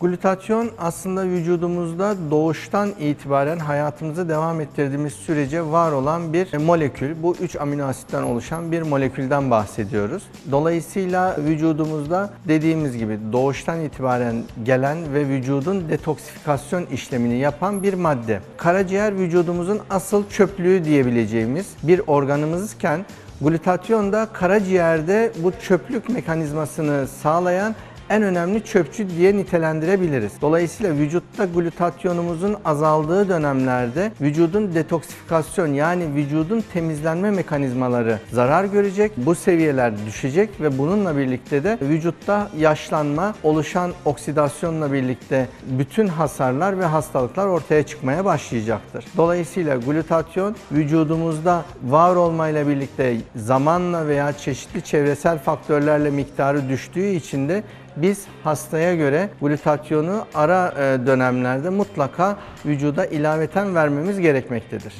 Glutatyon aslında vücudumuzda doğuştan itibaren hayatımızı devam ettirdiğimiz sürece var olan bir molekül. Bu 3 amino asitten oluşan bir molekülden bahsediyoruz. Dolayısıyla vücudumuzda dediğimiz gibi doğuştan itibaren gelen ve vücudun detoksifikasyon işlemini yapan bir madde. Karaciğer vücudumuzun asıl çöplüğü diyebileceğimiz bir organımızken glutatyon da karaciğerde bu çöplük mekanizmasını sağlayan en önemli çöpçü diye nitelendirebiliriz. Dolayısıyla vücutta glutatyonumuzun azaldığı dönemlerde vücudun detoksifikasyon yani vücudun temizlenme mekanizmaları zarar görecek. Bu seviyeler düşecek ve bununla birlikte de vücutta yaşlanma, oluşan oksidasyonla birlikte bütün hasarlar ve hastalıklar ortaya çıkmaya başlayacaktır. Dolayısıyla glutatyon vücudumuzda var olmayla birlikte zamanla veya çeşitli çevresel faktörlerle miktarı düştüğü için de biz hastaya göre glutatyonu ara e, dönemlerde mutlaka vücuda ilaveten vermemiz gerekmektedir.